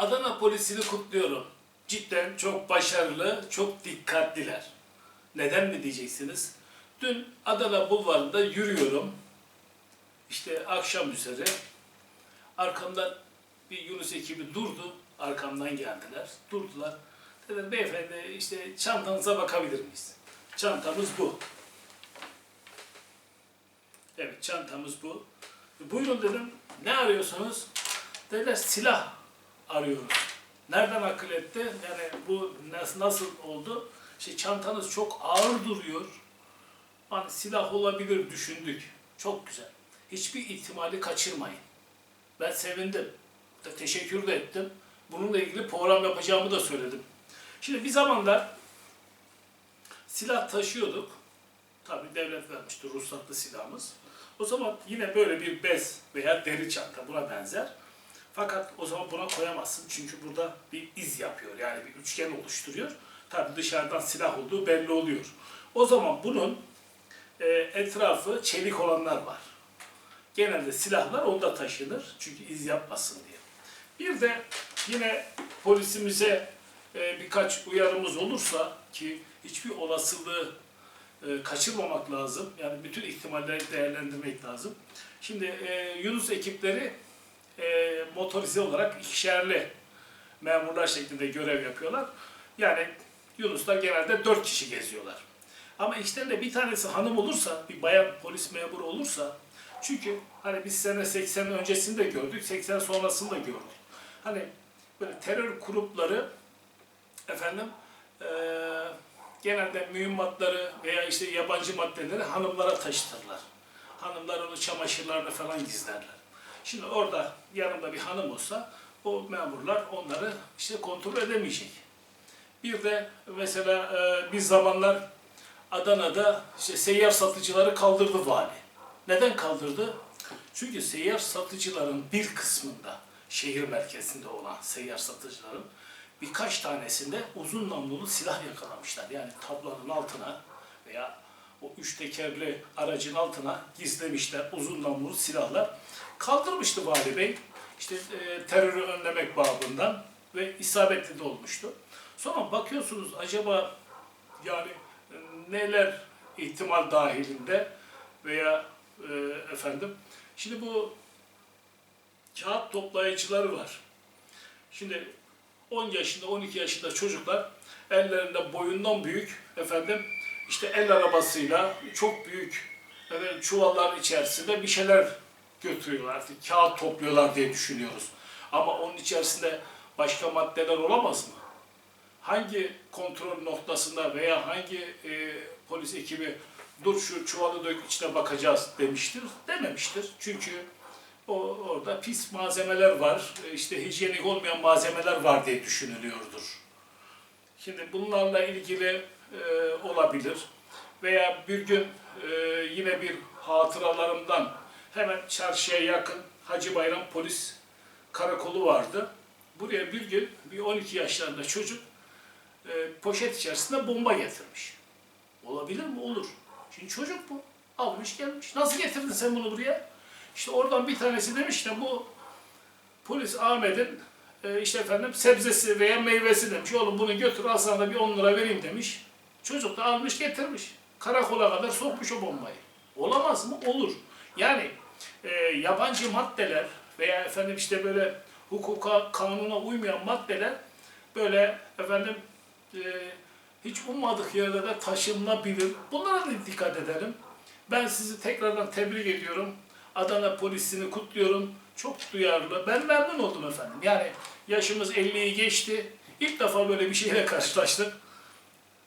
Adana polisini kutluyorum. Cidden çok başarılı, çok dikkatliler. Neden mi diyeceksiniz? Dün Adana bulvarında yürüyorum. İşte akşam üzeri. Arkamdan bir Yunus ekibi durdu. Arkamdan geldiler. Durdular. Dediler beyefendi işte çantanıza bakabilir miyiz? Çantamız bu. Evet çantamız bu. Buyurun dedim. Ne arıyorsunuz? Dediler silah arıyoruz. Nereden akıl etti? Yani bu nasıl, oldu? İşte çantanız çok ağır duruyor. Hani silah olabilir düşündük. Çok güzel. Hiçbir ihtimali kaçırmayın. Ben sevindim. Te- Teşekkür de ettim. Bununla ilgili program yapacağımı da söyledim. Şimdi bir zamanlar silah taşıyorduk. Tabii devlet vermişti ruhsatlı silahımız. O zaman yine böyle bir bez veya deri çanta buna benzer. Fakat o zaman buna koyamazsın çünkü burada bir iz yapıyor yani bir üçgen oluşturuyor. Tabii dışarıdan silah olduğu belli oluyor. O zaman bunun e, etrafı çelik olanlar var. Genelde silahlar onda taşınır çünkü iz yapmasın diye. Bir de yine polisimize e, birkaç uyarımız olursa ki hiçbir olasılığı e, kaçırmamak lazım. Yani bütün ihtimalleri değerlendirmek lazım. Şimdi e, Yunus ekipleri e, motorize olarak ikişerli memurlar şeklinde görev yapıyorlar. Yani Yunuslar genelde dört kişi geziyorlar. Ama içlerinde bir tanesi hanım olursa, bir bayan polis memuru olursa, çünkü hani biz sene 80 öncesinde gördük, 80 sonrasında gördük. Hani böyle terör grupları efendim eee genelde mühimmatları veya işte yabancı maddeleri hanımlara taşıtırlar. Hanımlar onu çamaşırlarını falan gizlerler. Şimdi orada yanımda bir hanım olsa o memurlar onları işte kontrol edemeyecek. Bir de mesela e, bir zamanlar Adana'da işte seyyar satıcıları kaldırdı vali. Neden kaldırdı? Çünkü seyyar satıcıların bir kısmında şehir merkezinde olan seyyar satıcıların birkaç tanesinde uzun namlulu silah yakalamışlar. Yani tablanın altına veya o üç tekerli aracın altına gizlemişler uzun namlulu silahlar. Kaldırmıştı Vali Bey. İşte e, terörü önlemek babından ve isabetli de olmuştu. Sonra bakıyorsunuz acaba yani e, neler ihtimal dahilinde veya e, efendim şimdi bu kağıt toplayıcıları var. Şimdi 10 yaşında 12 yaşında çocuklar ellerinde boyundan büyük efendim işte el arabasıyla çok büyük efendim, çuvallar içerisinde bir şeyler götürüyorlar. Artık kağıt topluyorlar diye düşünüyoruz. Ama onun içerisinde başka maddeler olamaz mı? Hangi kontrol noktasında veya hangi e, polis ekibi dur şu çuvalı dök içine bakacağız demiştir? Dememiştir. Çünkü o orada pis malzemeler var, e, işte hijyenik olmayan malzemeler var diye düşünülüyordur. Şimdi bunlarla ilgili e, olabilir veya bir gün e, yine bir hatıralarımdan hemen çarşıya yakın Hacı Bayram Polis Karakolu vardı. Buraya bir gün bir 12 yaşlarında çocuk e, poşet içerisinde bomba getirmiş. Olabilir mi? Olur. Şimdi çocuk bu. Almış gelmiş. Nasıl getirdin sen bunu buraya? İşte oradan bir tanesi demiş de bu polis Ahmet'in e, işte efendim sebzesi veya meyvesi demiş. Oğlum bunu götür al sana da bir 10 lira vereyim demiş. Çocuk da almış getirmiş. Karakola kadar sokmuş o bombayı. Olamaz mı? Olur. Yani e, yabancı maddeler veya efendim işte böyle hukuka, kanuna uymayan maddeler böyle efendim e, hiç ummadık yerde de taşınabilir. Bunlara da dikkat edelim. Ben sizi tekrardan tebrik ediyorum. Adana polisini kutluyorum. Çok duyarlı. Ben memnun oldum efendim. Yani yaşımız 50'yi geçti. İlk defa böyle bir şeyle karşılaştık.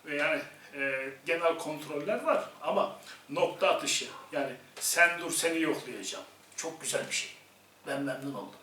Ve yani e, genel kontroller var ama nokta atışı yani sen dur seni yoklayacağım. Çok güzel bir şey. Ben memnun oldum.